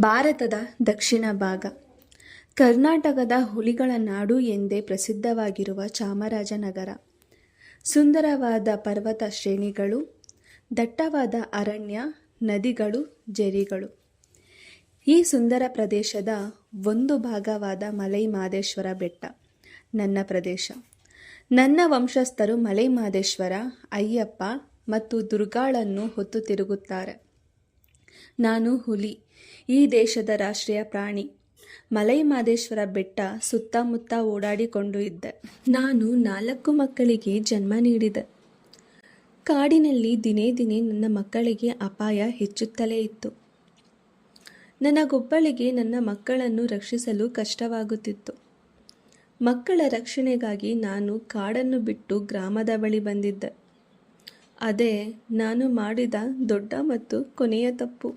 ಭಾರತದ ದಕ್ಷಿಣ ಭಾಗ. ಕರ್ನಾಟಕದ ಹುಲಿಗಳ ನಾಡು ಎಂದೇ ಪ್ರಸಿದ್ಧವಾಗಿರುವ ಚಾಮರಾಜನಗರ. ಸುಂದರವಾದ ಪರ್ವತ ಶ್ರೇಣಿಗಳು, ದಟ್ಟವಾದ ಅರಣ್ಯ, ನದಿಗಳು, ಜೆರಿಗಳು. ಈ ಸುಂದರ ಪ್ರದೇಶದ ಒಂದು ಭಾಗವಾದ ಮಲೈ ಮಾದೇಶ್ವರ ಬೆಟ್ಟ, ನನ್ನ ಪ್ರದೇಶ. ನನ್ನ ವಂಶಸ್ಥರು ಮಲೈ ಮಾದೇಶ್ವರ ಅಯ್ಯಪ್ಪ ಮತ್ತು ದುರ್ಗಾಳನ್ನು ಹೊತ್ತು ತಿರುಗುತ್ತಾರೆ. ನಾನು ಹುಲಿ, ಈ ದೇಶದ ರಾಷ್ಟ್ರೀಯ ಪ್ರಾಣಿ. ಮಲೈ ಮಾದೇಶ್ವರ ಬೆಟ್ಟ ಸುತ್ತಮುತ್ತ ಓಡಾಡಿಕೊಂಡು ಇದ್ದೆ. ನಾನು ನಾಲ್ಕು ಮಕ್ಕಳಿಗೆ ಜನ್ಮ ನೀಡಿದೆ. ಕಾಡಿನಲ್ಲಿ ದಿನೇ ದಿನೇ ನನ್ನ ಮಕ್ಕಳಿಗೆ ಅಪಾಯ ಹೆಚ್ಚುತ್ತಲೇ ಇತ್ತು. ನನಗೊಬ್ಬಳಿಗೆ ನನ್ನ ಮಕ್ಕಳನ್ನು ರಕ್ಷಿಸಲು ಕಷ್ಟವಾಗುತ್ತಿತ್ತು. ಮಕ್ಕಳ ರಕ್ಷಣೆಗಾಗಿ ನಾನು ಕಾಡನ್ನು ಬಿಟ್ಟು ಗ್ರಾಮದ ಬಳಿ ಬಂದಿದ್ದೆ. ಅದೇ, ನಾನು ಮಾಡಿದ ದೊಡ್ಡ ಮತ್ತು ಕೊನೆಯ ತಪ್ಪು.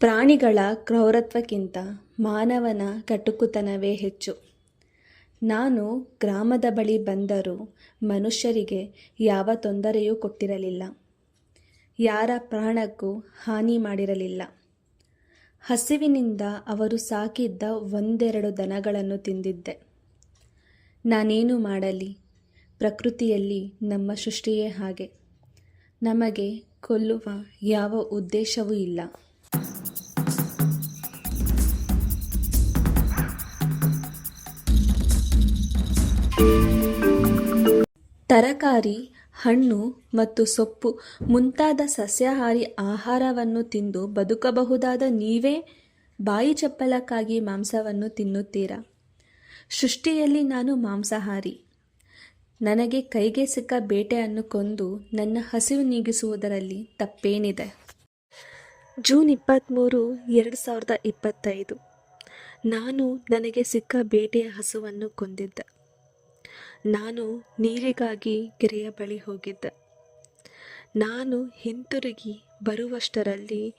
ಪ್ರಾಣಿಗಳ ಕ್ರೌರತ್ವಕ್ಕಿಂತ ಮಾನವನ ಕಟುಕುತನವೇ ಹೆಚ್ಚು. ನಾನು ಗ್ರಾಮದ ಬಳಿ ಬಂದರೂ ಮನುಷ್ಯರಿಗೆ ಯಾವ ತೊಂದರೆಯೂ ಕೊಟ್ಟಿರಲಿಲ್ಲ. ಯಾರ ಪ್ರಾಣಕ್ಕೂ ಹಾನಿ ಮಾಡಿರಲಿಲ್ಲ. ಹಸಿವಿನಿಂದ ಅವರು ಸಾಕಿದ್ದ ಒಂದೆರಡು ದನಗಳನ್ನು ತಿಂದಿದ್ದೆ. ನಾನೇನು ಮಾಡಲಿ? ಪ್ರಕೃತಿಯಲ್ಲಿ ನಮ್ಮ ಸೃಷ್ಟಿಯೇ ಹಾಗೆ. ನಮಗೆ ಕೊಲ್ಲುವ ಯಾವ ಉದ್ದೇಶವೂ ಇಲ್ಲ. ತರಕಾರಿ, ಹಣ್ಣು ಮತ್ತು ಸೊಪ್ಪು ಮುಂತಾದ ಸಸ್ಯಾಹಾರಿ ಆಹಾರವನ್ನು ತಿಂದು ಬದುಕಬಹುದಾದ ನೀವೇ ಬಾಯಿ ಚಪ್ಪಲಕ್ಕಾಗಿ ಮಾಂಸವನ್ನು ತಿನ್ನುತ್ತೀರಾ? ಸೃಷ್ಟಿಯಲ್ಲಿ ನಾನು ಮಾಂಸಾಹಾರಿ. ನನಗೆ ಕೈಗೆ ಸಿಕ್ಕ ಬೇಟೆಯನ್ನು ಕೊಂದು ನನ್ನ ಹಸಿವು ನೀಗಿಸುವುದರಲ್ಲಿ ತಪ್ಪೇನಿದೆ. ಜೂನ್ ಇಪ್ಪತ್ತ್ಮೂರು ಎರಡು ಸಾವಿರದ ಇಪ್ಪತ್ತೈದು. ನಾನು ನನಗೆ ಸಿಕ್ಕ ಬೇಟೆಯ ಹಸುವನ್ನು ಕೊಂದಿದ್ದೆ. ನಾನು ನೀರಿಗಾಗಿ ಕೆರೆಯ ಬಳಿ ಹೋಗಿದ್ದೆ. ನಾನು ಹಿಂತಿರುಗಿ ಬರುವಷ್ಟರಲ್ಲಿ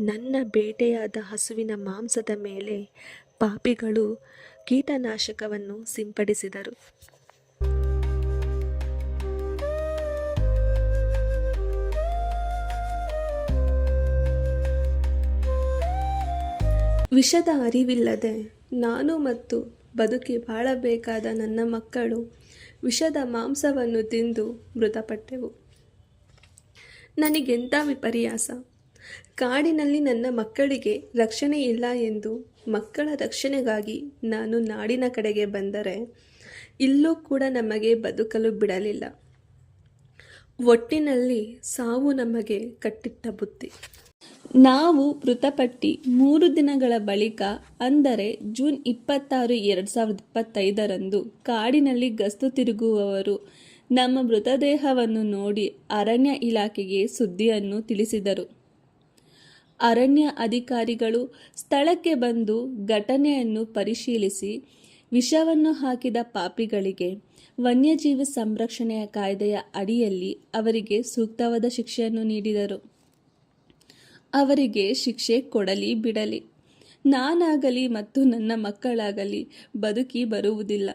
ನನ್ನ ಬೇಟೆಯಾದ ಹಸುವಿನ ಮಾಂಸದ ಮೇಲೆ ಪಾಪಿಗಳು ಕೀಟನಾಶಕವನ್ನು ಸಿಂಪಡಿಸಿದರು. ವಿಷದ ಅರಿವಿಲ್ಲದೆ ನಾನು ಮತ್ತು ಬದುಕಿ ಬಾಳಬೇಕಾದ ನನ್ನ ಮಕ್ಕಳು ವಿಷದ ಮಾಂಸವನ್ನು ತಿಂದು ಮೃತಪಟ್ಟೆವು. ನನಗೆಂಥ ವಿಪರ್ಯಾಸ? ಕಾಡಿನಲ್ಲಿ ನನ್ನ ಮಕ್ಕಳಿಗೆ ರಕ್ಷಣೆ ಇಲ್ಲ ಎಂದು ಮಕ್ಕಳ ರಕ್ಷಣೆಗಾಗಿ ನಾನು ನಾಡಿನ ಕಡೆಗೆ ಬಂದರೆ ಇಲ್ಲೂ ಕೂಡ ನಮಗೆ ಬದುಕಲು ಬಿಡಲಿಲ್ಲ. ಒಟ್ಟಿನಲ್ಲಿ ಸಾವು ನಮಗೆ ಕಟ್ಟಿಟ್ಟ ಬುತ್ತಿ ನಾವು ಮೃತಪಟ್ಟಿ ಮೂರು ದಿನಗಳ ಬಳಿಕ, ಅಂದರೆ ಜೂನ್ ಇಪ್ಪತ್ತಾರು, ಎರಡು ಸಾವಿರದ ಇಪ್ಪತ್ತೈದರಂದು ಕಾಡಿನಲ್ಲಿ ಗಸ್ತು ತಿರುಗುವವರು ನಮ್ಮ ಮೃತದೇಹವನ್ನು ನೋಡಿ ಅರಣ್ಯ ಇಲಾಖೆಗೆ ಸುದ್ದಿಯನ್ನು ತಿಳಿಸಿದರು. ಅರಣ್ಯ ಅಧಿಕಾರಿಗಳು ಸ್ಥಳಕ್ಕೆ ಬಂದು ಘಟನೆಯನ್ನು ಪರಿಶೀಲಿಸಿ ವಿಷವನ್ನು ಹಾಕಿದ ಪಾಪಿಗಳಿಗೆ ವನ್ಯಜೀವಿ ಸಂರಕ್ಷಣೆಯ ಕಾಯ್ದೆಯ ಅಡಿಯಲ್ಲಿ ಅವರಿಗೆ ಸೂಕ್ತವಾದ ಶಿಕ್ಷೆಯನ್ನು ನೀಡಿದರು. ಅವರಿಗೆ ಶಿಕ್ಷೆ ಕೊಡಲಿ ಬಿಡಲಿ. ನಾನಾಗಲಿ ಮತ್ತು ನನ್ನ ಮಕ್ಕಳಾಗಲಿ ಬದುಕಿ ಬರುವುದಿಲ್ಲ.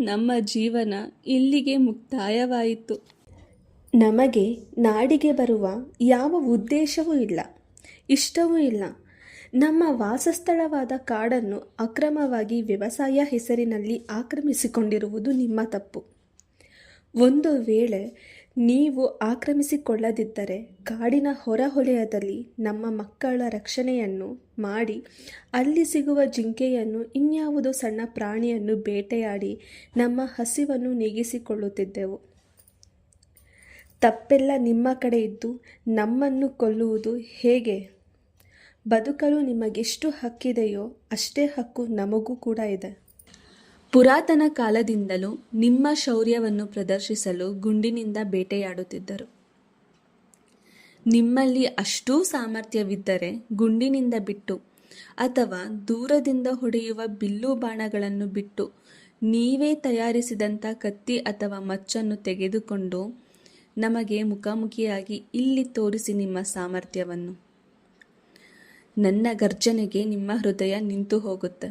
ನಮ್ಮ ಜೀವನ ಇಲ್ಲಿಗೆ ಮುಕ್ತಾಯವಾಯಿತು. ನಮಗೆ ನಾಡಿಗೆ ಬರುವ ಯಾವ ಉದ್ದೇಶವೂ ಇಲ್ಲ. ಇಷ್ಟವೂ ಇಲ್ಲ. ನಮ್ಮ ವಾಸಸ್ಥಳವಾದ ಕಾಡನ್ನು ಅಕ್ರಮವಾಗಿ ವ್ಯವಸಾಯ ಹೆಸರಿನಲ್ಲಿ ಆಕ್ರಮಿಸಿಕೊಂಡಿರುವುದು ನಿಮ್ಮ ತಪ್ಪು. ಒಂದು ವೇಳೆ ನೀವು ಆಕ್ರಮಿಸಿಕೊಳ್ಳದಿದ್ದರೆ ಕಾಡಿನ ಹೊರಹೊಲೆಯದಲ್ಲಿ ನಮ್ಮ ಮಕ್ಕಳ ರಕ್ಷಣೆಯನ್ನು ಮಾಡಿ ಅಲ್ಲಿ ಸಿಗುವ ಜಿಂಕೆಯನ್ನು, ಇನ್ಯಾವುದೋ ಸಣ್ಣ ಪ್ರಾಣಿಯನ್ನು ಬೇಟೆಯಾಡಿ ನಮ್ಮ ಹಸಿವನ್ನು ನೀಗಿಸಿಕೊಳ್ಳುತ್ತಿದ್ದೆವು. ತಪ್ಪೆಲ್ಲ ನಿಮ್ಮ ಕಡೆ ಇದ್ದು ನಮ್ಮನ್ನು ಕೊಲ್ಲುವುದು ಹೇಗೆ? ಬದುಕಲು ನಿಮಗೆಷ್ಟು ಹಕ್ಕಿದೆಯೋ ಅಷ್ಟೇ ಹಕ್ಕು ನಮಗೂ ಕೂಡ ಇದೆ. ಪುರಾತನ ಕಾಲದಿಂದಲೂ ನಿಮ್ಮ ಶೌರ್ಯವನ್ನು ಪ್ರದರ್ಶಿಸಲು ಗುಂಡಿನಿಂದ ಬೇಟೆಯಾಡುತ್ತಿದ್ದರು. ನಿಮ್ಮಲ್ಲಿ ಅಷ್ಟೂ ಸಾಮರ್ಥ್ಯವಿದ್ದರೆ ಗುಂಡಿನಿಂದ ಬಿಟ್ಟು ಅಥವಾ ದೂರದಿಂದ ಹೊಡೆಯುವ ಬಿಲ್ಲು ಬಾಣಗಳನ್ನು ಬಿಟ್ಟು ನೀವೇ ತಯಾರಿಸಿದಂಥ ಕತ್ತಿ ಅಥವಾ ಮಚ್ಚನ್ನು ತೆಗೆದುಕೊಂಡು ನಮಗೆ ಮುಖಾಮುಖಿಯಾಗಿ ಇಲ್ಲಿ ತೋರಿಸಿ ನಿಮ್ಮ ಸಾಮರ್ಥ್ಯವನ್ನು. ನನ್ನ ಗರ್ಜನೆಗೆ ನಿಮ್ಮ ಹೃದಯ ನಿಂತು ಹೋಗುತ್ತೆ.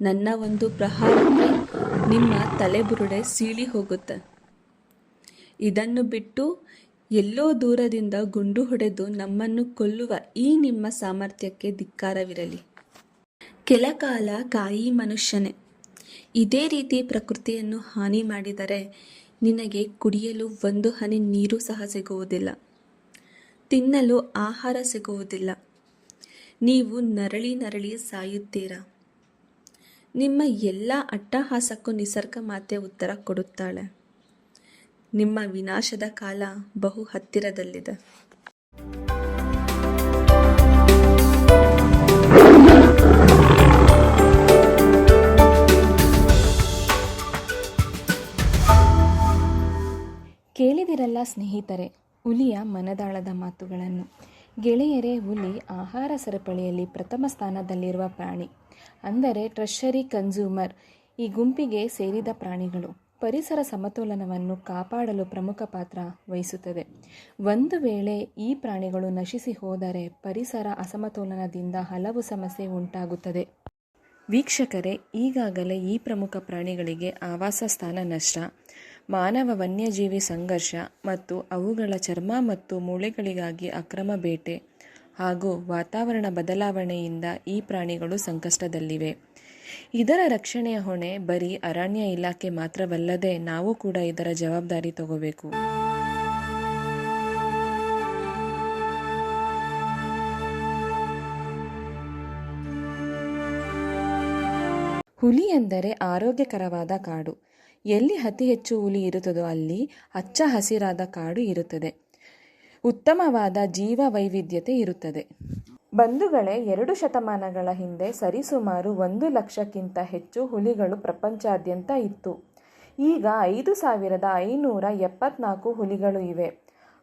ನನ್ನ ಒಂದು ಪ್ರಹಾರಕ್ಕೆ ನಿಮ್ಮ ತಲೆಬುರುಡೆ ಸೀಳಿ ಹೋಗುತ್ತೆ. ಇದನ್ನು ಬಿಟ್ಟು ಎಲ್ಲೋ ದೂರದಿಂದ ಗುಂಡು ಹೊಡೆದು ನಮ್ಮನ್ನು ಕೊಲ್ಲುವ ಈ ನಿಮ್ಮ ಸಾಮರ್ಥ್ಯಕ್ಕೆ ಧಿಕ್ಕಾರವಿರಲಿ. ಕೆಲಕಾಲ ಕಾಯಿ ಮನುಷ್ಯನೇ, ಇದೇ ರೀತಿ ಪ್ರಕೃತಿಯನ್ನು ಹಾನಿ ಮಾಡಿದರೆ ನಿನಗೆ ಕುಡಿಯಲು ಒಂದು ಹನಿ ನೀರು ಸಹ ಸಿಗುವುದಿಲ್ಲ. ತಿನ್ನಲು ಆಹಾರ ಸಿಗುವುದಿಲ್ಲ. ನೀವು ನರಳಿ ನರಳಿ ಸಾಯುತ್ತೀರಾ? ನಿಮ್ಮ ಎಲ್ಲ ಅಟ್ಟಹಾಸಕ್ಕೂ ನಿಸರ್ಗ ಮಾತೆ ಉತ್ತರ ಕೊಡುತ್ತಾಳೆ. ನಿಮ್ಮ ವಿನಾಶದ ಕಾಲ ಬಹು ಹತ್ತಿರದಲ್ಲಿದೆ. ಕೇಳಿದಿರಲ್ಲ ಸ್ನೇಹಿತರೆ, ಹುಲಿಯ ಮನದಾಳದ ಮಾತುಗಳನ್ನು. ಗೆಳೆಯರೇ, ಹುಲಿ ಆಹಾರ ಸರಪಳಿಯಲ್ಲಿ ಪ್ರಥಮ ಸ್ಥಾನದಲ್ಲಿರುವ ಪ್ರಾಣಿ, ಅಂದರೆ ಟ್ರೆಷರಿ ಕನ್ಸ್ಯೂಮರ್, ಈ ಗುಂಪಿಗೆ ಸೇರಿದ ಪ್ರಾಣಿಗಳು. ಪರಿಸರ ಸಮತೋಲನವನ್ನು ಕಾಪಾಡಲು ಪ್ರಮುಖ ಪಾತ್ರ ವಹಿಸುತ್ತದೆ. ಒಂದು ವೇಳೆ ಈ ಪ್ರಾಣಿಗಳು ನಶಿಸಿ ಹೋದರೆ ಪರಿಸರ ಅಸಮತೋಲನದಿಂದ ಹಲವು ಸಮಸ್ಯೆ ಉಂಟಾಗುತ್ತದೆ. ವೀಕ್ಷಕರೇ, ಈಗಾಗಲೇ ಈ ಪ್ರಮುಖ ಪ್ರಾಣಿಗಳಿಗೆ ಆವಾಸ ಸ್ಥಾನ ನಷ್ಟ. ಮಾನವ ವನ್ಯಜೀವಿ ಸಂಘರ್ಷ ಮತ್ತು ಅವುಗಳ ಚರ್ಮ ಮತ್ತು ಮೂಳೆಗಳಿಗಾಗಿ ಅಕ್ರಮ ಬೇಟೆ ಹಾಗೂ ವಾತಾವರಣ ಬದಲಾವಣೆಯಿಂದ ಈ ಪ್ರಾಣಿಗಳು ಸಂಕಷ್ಟದಲ್ಲಿವೆ. ಇದರ ರಕ್ಷಣೆಯ ಹೊಣೆ ಬರೀ ಅರಣ್ಯ ಇಲಾಖೆ ಮಾತ್ರವಲ್ಲದೆ ನಾವು ಕೂಡ ಇದರ ಜವಾಬ್ದಾರಿ ತಗೋಬೇಕು. ಹುಲಿ ಎಂದರೆ ಆರೋಗ್ಯಕರವಾದ ಕಾಡು. ಎಲ್ಲಿ ಅತಿ ಹೆಚ್ಚು ಹುಲಿ ಇರುತ್ತದೋ ಅಲ್ಲಿ ಅಚ್ಚ ಹಸಿರಾದ ಕಾಡು ಇರುತ್ತದೆ. ಉತ್ತಮವಾದ ಜೀವ ವೈವಿಧ್ಯತೆ ಇರುತ್ತದೆ. ಬಂಧುಗಳೇ, ಎರಡು ಶತಮಾನಗಳ ಹಿಂದೆ ಸರಿಸುಮಾರು ಒಂದು ಲಕ್ಷಕ್ಕಿಂತ ಹೆಚ್ಚು ಹುಲಿಗಳು ಪ್ರಪಂಚಾದ್ಯಂತ ಇತ್ತು. ಈಗ ಐದು ಸಾವಿರದ ಐನೂರ ಎಪ್ಪತ್ನಾಲ್ಕು ಹುಲಿಗಳು ಇವೆ.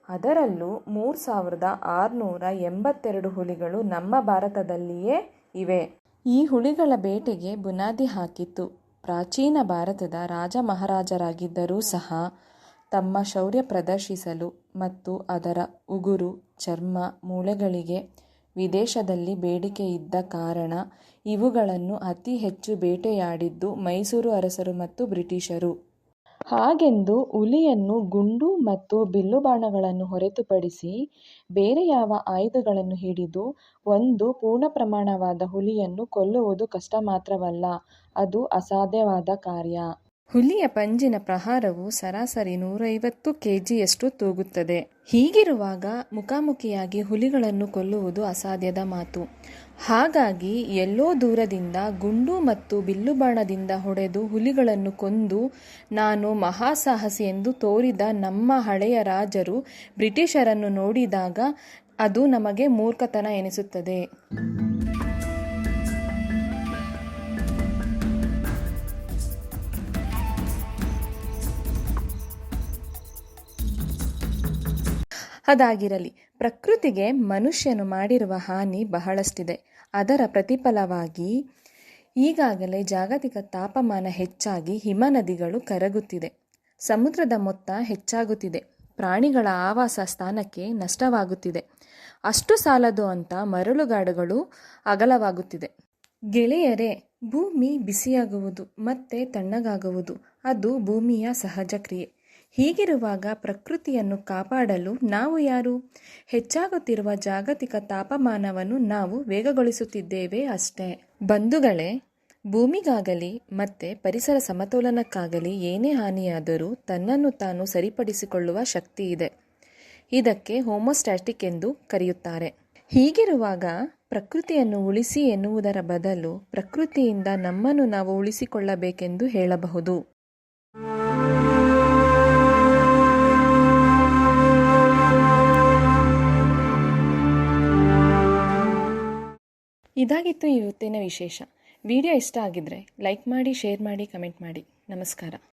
ಅದರಲ್ಲೂ ಮೂರು ಸಾವಿರದ ಆರುನೂರ ಎಂಬತ್ತೆರಡು ಹುಲಿಗಳು ನಮ್ಮ ಭಾರತದಲ್ಲಿಯೇ ಇವೆ. ಈ ಹುಲಿಗಳ ಬೇಟೆಗೆ ಬುನಾದಿ ಹಾಕಿತ್ತು. ಪ್ರಾಚೀನ ಭಾರತದ ರಾಜ ಮಹಾರಾಜರಾಗಿದ್ದರೂ ಸಹ ತಮ್ಮ ಶೌರ್ಯ ಪ್ರದರ್ಶಿಸಲು ಮತ್ತು ಅದರ ಉಗುರು, ಚರ್ಮ, ಮೂಳೆಗಳಿಗೆ ವಿದೇಶದಲ್ಲಿ ಬೇಡಿಕೆ ಇದ್ದ ಕಾರಣ ಇವುಗಳನ್ನು ಅತಿ ಹೆಚ್ಚು ಬೇಟೆಯಾಡಿದ್ದು ಮೈಸೂರು ಅರಸರು ಮತ್ತು ಬ್ರಿಟಿಷರು. ಹಾಗೆಂದು ಹುಲಿಯನ್ನು ಗುಂಡು ಮತ್ತು ಬಿಲ್ಲುಬಾಣಗಳನ್ನು ಹೊರತುಪಡಿಸಿ ಬೇರೆ ಯಾವ ಆಯುಧಗಳನ್ನು ಹಿಡಿದು ಒಂದು ಪೂರ್ಣ ಪ್ರಮಾಣವಾದ ಹುಲಿಯನ್ನು ಕೊಲ್ಲುವುದು ಕಷ್ಟ ಮಾತ್ರವಲ್ಲ ಅದು ಅಸಾಧ್ಯವಾದ ಕಾರ್ಯ. ಹುಲಿಯ ಪಂಜಿನ ಪ್ರಹಾರವು ಸರಾಸರಿ ನೂರೈವತ್ತು ಕೆಜಿಯಷ್ಟು ತೂಗುತ್ತದೆ. ಹೀಗಿರುವಾಗ ಮುಖಾಮುಖಿಯಾಗಿ ಹುಲಿಗಳನ್ನು ಕೊಲ್ಲುವುದು ಅಸಾಧ್ಯದ ಮಾತು. ಹಾಗಾಗಿ ಎಲ್ಲೋ ದೂರದಿಂದ ಗುಂಡು ಮತ್ತು ಬಿಲ್ಲುಬಾಣದಿಂದ ಹೊಡೆದು ಹುಲಿಗಳನ್ನು ಕೊಂದು ನಾನು ಮಹಾಸಾಹಸಿ ಎಂದು ತೋರಿದ ನಮ್ಮ ಹಳೆಯ ರಾಜರು ಬ್ರಿಟಿಷರನ್ನು ನೋಡಿದಾಗ ಅದು ನಮಗೆ ಮೂರ್ಖತನ ಎನಿಸುತ್ತದೆ. ಅದಾಗಿರಲಿ. ಪ್ರಕೃತಿಗೆ ಮನುಷ್ಯನು ಮಾಡಿರುವ ಹಾನಿ ಬಹಳಷ್ಟಿದೆ. ಅದರ ಪ್ರತಿಫಲವಾಗಿ ಈಗಾಗಲೇ ಜಾಗತಿಕ ತಾಪಮಾನ ಹೆಚ್ಚಾಗಿ ಹಿಮನದಿಗಳು ಕರಗುತ್ತಿದೆ. ಸಮುದ್ರದ ಮೊತ್ತ ಹೆಚ್ಚಾಗುತ್ತಿದೆ. ಪ್ರಾಣಿಗಳ ಆವಾಸ ಸ್ಥಾನಕ್ಕೆ ನಷ್ಟವಾಗುತ್ತಿದೆ. ಅಷ್ಟು ಸಾಲದು ಅಂತ ಮರಳುಗಾಡುಗಳು ಅಗಲವಾಗುತ್ತಿದೆ. ಗೆಳೆಯರೇ, ಭೂಮಿ ಬಿಸಿಯಾಗುವುದು ಮತ್ತೆ ತಣ್ಣಗಾಗುವುದು. ಅದು ಭೂಮಿಯ ಸಹಜ ಕ್ರಿಯೆ. ಹೀಗಿರುವಾಗ ಪ್ರಕೃತಿಯನ್ನು ಕಾಪಾಡಲು ನಾವು ಯಾರು? ಹೆಚ್ಚಾಗುತ್ತಿರುವ ಜಾಗತಿಕ ತಾಪಮಾನವನ್ನು ನಾವು ವೇಗಗೊಳಿಸುತ್ತಿದ್ದೇವೆ ಅಷ್ಟೇ. ಬಂಧುಗಳೇ, ಭೂಮಿಗಾಗಲಿ ಮತ್ತೆ ಪರಿಸರ ಸಮತೋಲನಕ್ಕಾಗಲಿ ಏನೇ ಹಾನಿಯಾದರೂ ತನ್ನನ್ನು ತಾನು ಸರಿಪಡಿಸಿಕೊಳ್ಳುವ ಶಕ್ತಿ ಇದೆ. ಇದಕ್ಕೆ ಹೋಮೋಸ್ಟ್ಯಾಟಿಕ್ ಎಂದು ಕರೆಯುತ್ತಾರೆ. ಹೀಗಿರುವಾಗ ಪ್ರಕೃತಿಯನ್ನು ಉಳಿಸಿ ಎನ್ನುವುದರ ಬದಲು ಪ್ರಕೃತಿಯಿಂದ ನಮ್ಮನ್ನು ನಾವು ಉಳಿಸಿಕೊಳ್ಳಬೇಕೆಂದು ಹೇಳಬಹುದು. ಇದಾಗಿತ್ತು ಇವತ್ತಿನ ವಿಶೇಷ. ವಿಡಿಯೋ ಇಷ್ಟ ಆಗಿದ್ರೆ ಲೈಕ್ ಮಾಡಿ ಶೇರ್ ಮಾಡಿ ಕಮೆಂಟ್ ಮಾಡಿ. ನಮಸ್ಕಾರ.